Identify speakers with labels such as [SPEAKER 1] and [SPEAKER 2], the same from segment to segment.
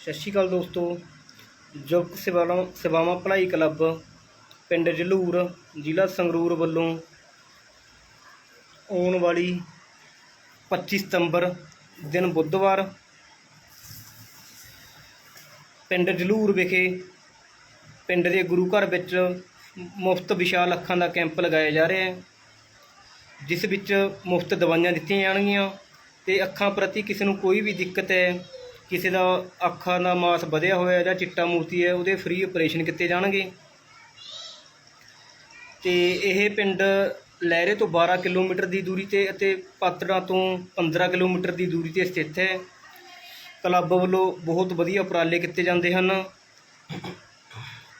[SPEAKER 1] ਸਤਿ ਸ਼੍ਰੀ ਅਕਾਲ ਦੋਸਤੋ। ਯੁਵਕ ਸੇਵਾਵਾਂ ਸੇਵਾਵਾਂ ਭਲਾਈ ਕਲੱਬ ਪਿੰਡ ਜਲੂਰ, ਜ਼ਿਲ੍ਹਾ ਸੰਗਰੂਰ ਵੱਲੋਂ ਆਉਣ ਵਾਲੀ 25 ਸਤੰਬਰ ਦਿਨ ਬੁੱਧਵਾਰ ਪਿੰਡ ਜਲੂਰ ਵਿਖੇ ਪਿੰਡ ਦੇ ਗੁਰੂ ਘਰ ਵਿੱਚ ਮੁਫਤ ਵਿਸ਼ਾਲ ਅੱਖਾਂ ਦਾ ਕੈਂਪ ਲਗਾਇਆ ਜਾ ਰਿਹਾ ਹੈ, ਜਿਸ ਵਿੱਚ ਮੁਫਤ ਦਵਾਈਆਂ ਦਿੱਤੀਆਂ ਜਾਣਗੀਆਂ ਤੇ ਅੱਖਾਂ ਪ੍ਰਤੀ ਕਿਸੇ ਨੂੰ ਕੋਈ ਵੀ ਦਿੱਕਤ ਹੈ ਕਿਸੇ ਦਾ ਅੱਖਾਂ ਦਾ ਮਾਸ ਵਧਿਆ ਹੋਇਆ ਜਾਂ ਚਿੱਟਾ ਮੋਤੀ ਹੈ, ਉਹਦੇ ਫ੍ਰੀ ਆਪਰੇਸ਼ਨ ਕੀਤੇ ਜਾਣਗੇ। ਤੇ ਇਹ ਪਿੰਡ ਲਹਿਰੇ ਤੋਂ 12 ਕਿਲੋਮੀਟਰ ਦੀ ਦੂਰੀ ਤੇ ਅਤੇ ਪਾਤੜਾ ਤੋਂ 15 ਕਿਲੋਮੀਟਰ ਦੀ ਦੂਰੀ ਤੇ ਸਥਿਤ ਹੈ। ਕਲੱਬ ਵੱਲੋਂ ਬਹੁਤ ਵਧੀਆ ਉਪਰਾਲੇ ਕੀਤੇ ਜਾਂਦੇ ਹਨ।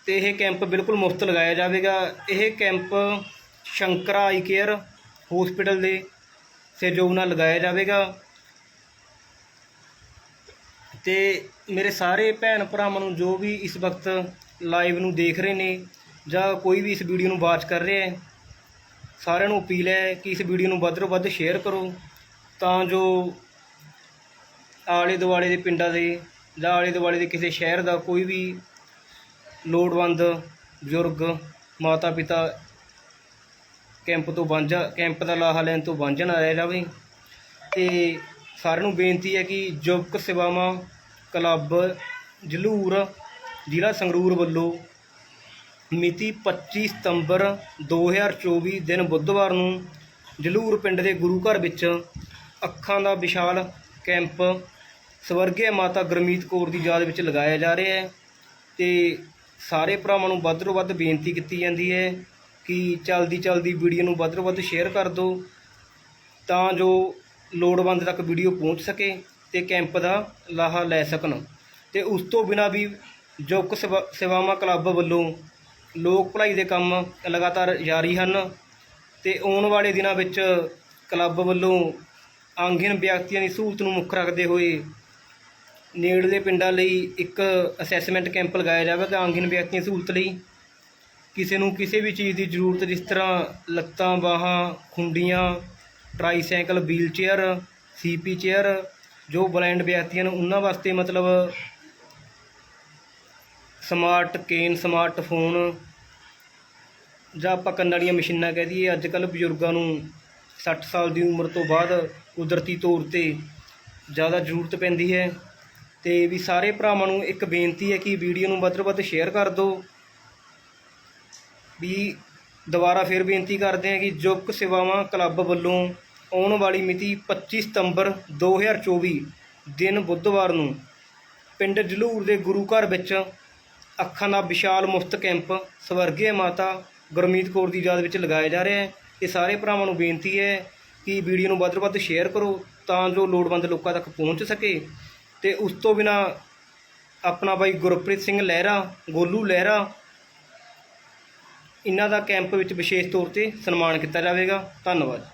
[SPEAKER 1] ਤੇ ਇਹ ਕੈਂਪ ਬਿਲਕੁਲ ਮੁਫਤ ਲਗਾਇਆ ਜਾਵੇਗਾ। ਇਹ camp Shankara eye care hospital ਦੇ ਸਹਿਯੋਗ ਨਾਲ ਲਗਾਇਆ ਜਾਵੇਗਾ। ਤੇ ਮੇਰੇ ਸਾਰੇ ਭੈਣ ਭਰਾਵਾਂ ਨੂੰ ਜੋ ਵੀ ਇਸ ਵਕਤ ਲਾਈਵ ਨੂੰ ਦੇਖ ਰਹੇ ਨੇ ਜਾਂ ਕੋਈ ਵੀ ਇਸ ਵੀਡੀਓ ਨੂੰ ਵਾਚ ਕਰ ਰਿਹਾ ਹੈ, ਸਾਰਿਆਂ ਨੂੰ ਅਪੀਲ ਹੈ ਕਿ ਇਸ ਵੀਡੀਓ ਨੂੰ ਵੱਧ ਤੋਂ ਵੱਧ ਸ਼ੇਅਰ ਕਰੋ, ਤਾਂ ਜੋ ਆਲੇ ਦੁਆਲੇ ਦੇ ਪਿੰਡਾਂ ਦੇ ਜਾਂ ਆਲੇ ਦੁਆਲੇ ਦੇ ਕਿਸੇ ਸ਼ਹਿਰ ਦਾ ਕੋਈ ਵੀ ਲੋੜਵੰਦ ਬਜ਼ੁਰਗ ਮਾਤਾ ਪਿਤਾ ਕੈਂਪ ਤੋਂ ਵਾਂਝਾ ਕੈਂਪ ਦਾ ਲਾਹਾ ਲੈਣ ਤੋਂ ਵਾਂਝਾ ਨਾ ਰਹਿ ਜਾਵੇ, ਤੇ ਸਾਰਿਆਂ ਨੂੰ ਬੇਨਤੀ ਹੈ ਕਿ ਯੁਵਕ ਸੇਵਾਵਾਂ ਕਲੱਬ ਜਲੂਰ ਜ਼ਿਲ੍ਹਾ ਸੰਗਰੂਰ ਵੱਲੋਂ ਮਿਤੀ 25 ਸਤੰਬਰ 2024 ਦਿਨ ਬੁੱਧਵਾਰ ਨੂੰ ਜਲੂਰ ਪਿੰਡ ਦੇ ਗੁਰੂ ਘਰ ਵਿੱਚ ਅੱਖਾਂ ਦਾ ਵਿਸ਼ਾਲ ਕੈਂਪ ਸਵਰਗੀ ਮਾਤਾ ਗੁਰਮੀਤ ਕੌਰ ਦੀ ਯਾਦ ਵਿੱਚ ਲਗਾਇਆ ਜਾ ਰਿਹਾ ਹੈ ਤੇ ਸਾਰੇ ਭਰਾਵਾਂ ਨੂੰ ਵੱਧ ਤੋਂ ਵੱਧ ਬੇਨਤੀ ਕੀਤੀ ਜਾਂਦੀ ਹੈ ਕਿ ਚਲਦੀ ਚਲਦੀ ਵੀਡੀਓ ਨੂੰ ਵੱਧ ਤੋਂ ਵੱਧ ਸ਼ੇਅਰ ਕਰ ਦਿਓ ਤਾਂ ਜੋ ਲੋੜਵੰਦ ਤੱਕ ਵੀਡੀਓ ਪਹੁੰਚ ਸਕੇ। ਤੇ ਕੈਂਪ ਦਾ ਲਾਹਾ ਲੈ ਸਕਣ। ਤੇ ਉਸ ਤੋਂ ਬਿਨਾ ਵੀ ਯੁਵਕ ਸੇਵਾ- ਸੇਵਾਵਾਂ ਕਲੱਬ ਵੱਲੋਂ ਲੋਕ ਭਲਾਈ ਦੇ ਕੰਮ ਲਗਾਤਾਰ ਜਾਰੀ ਹਨ ਤੇ ਆਉਣ ਵਾਲੇ ਦਿਨਾਂ ਵਿੱਚ ਕਲੱਬ ਵੱਲੋਂ ਆਂਗਨ ਵਿਅਕਤੀਆਂ ਦੀ ਸਹੂਲਤ ਨੂੰ ਮੁੱਖ ਰੱਖਦੇ ਹੋਏ ਨੇੜਲੇ ਪਿੰਡਾਂ ਲਈ ਇੱਕ ਅਸੈਸਮੈਂਟ ਕੈਂਪ ਲਗਾਇਆ ਜਾਵੇਗਾ ਆਂਗਨ ਵਿਅਕਤੀਆਂ ਦੀ ਸਹੂਲਤ ਲਈ ਕਿਸੇ ਨੂੰ ਕਿਸੇ ਵੀ ਚੀਜ਼ ਦੀ ਜ਼ਰੂਰਤ ਜਿਸ ਤਰ੍ਹਾਂ ਲੱਤਾਂ, ਬਾਹਾਂ, ਖੁੰਡੀਆਂ, tricycle wheelchair C P chair ਜੋ ਬਲਾਈਂਡ ਵਿਅਕਤੀਆਂ ਨੂੰ ਉਹਨਾਂ ਵਾਸਤੇ ਮਤਲਬ ਸਮਾਰਟ ਕੇਨ ਸਮਾਰਟਫੋਨ ਜਾਂ ਆਪਾਂ ਕੰਨਾਂ ਵਾਲੀਆਂ ਮਸ਼ੀਨਾਂ ਕਹਿ ਦਈਏ ਅੱਜ ਕੱਲ੍ਹ ਬਜ਼ੁਰਗਾਂ ਨੂੰ 60 ਸਾਲ ਦੀ ਉਮਰ ਤੋਂ ਬਾਅਦ ਕੁਦਰਤੀ ਤੌਰ ਤੇ ਜ਼ਿਆਦਾ ਜ਼ਰੂਰਤ ਪੈਂਦੀ ਹੈ। ਤੇ ਵੀ ਸਾਰੇ ਭਰਾਵਾਂ ਨੂੰ ਇੱਕ ਬੇਨਤੀ ਹੈ ਕਿ ਵੀਡੀਓ ਨੂੰ ਵੱਧ ਤੋਂ ਵੱਧ ਸ਼ੇਅਰ ਕਰ ਦਿਓ। ਵੀ ਦੁਬਾਰਾ ਫਿਰ ਬੇਨਤੀ ਕਰਦੇ ਹਾਂ ਕਿ ਯੁਵਕ ਸੇਵਾਵਾਂ ਕਲੱਬ ਵੱਲੋਂ ਆਉਣ ਵਾਲੀ ਮਿਤੀ 25 ਸਤੰਬਰ 2024 ਦਿਨ ਬੁੱਧਵਾਰ ਨੂੰ ਪਿੰਡ ਜਲੂਰ ਦੇ ਗੁਰੂ ਘਰ ਵਿੱਚ ਅੱਖਾਂ ਦਾ ਵਿਸ਼ਾਲ ਮੁਫਤ ਕੈਂਪ ਸਵਰਗੀ ਮਾਤਾ ਗੁਰਮੀਤ ਕੌਰ ਦੀ ਯਾਦ ਵਿੱਚ ਲਗਾਇਆ ਜਾ ਰਿਹਾ ਹੈ। ਇਹ ਸਾਰੇ ਭਰਾਵਾਂ ਨੂੰ ਬੇਨਤੀ ਹੈ ਕਿ ਵੀਡੀਓ ਨੂੰ ਵੱਧ ਤੋਂ ਵੱਧ ਸ਼ੇਅਰ ਕਰੋ ਤਾਂ ਜੋ ਲੋੜਵੰਦ ਲੋਕਾਂ ਤੱਕ ਪਹੁੰਚ ਸਕੇ ਤੇ ਉਸ ਤੋਂ ਬਿਨਾ ਆਪਣਾ ਬਾਈ ਗੁਰਪ੍ਰੀਤ ਸਿੰਘ ਲਹਿਰਾ, ਗੋਲੂ ਲਹਿਰਾ ਇਹਨਾਂ ਦਾ ਕੈਂਪ ਵਿੱਚ ਵਿਸ਼ੇਸ਼ ਤੌਰ ਤੇ ਸਨਮਾਨ ਕੀਤਾ ਜਾਵੇਗਾ। ਧੰਨਵਾਦ।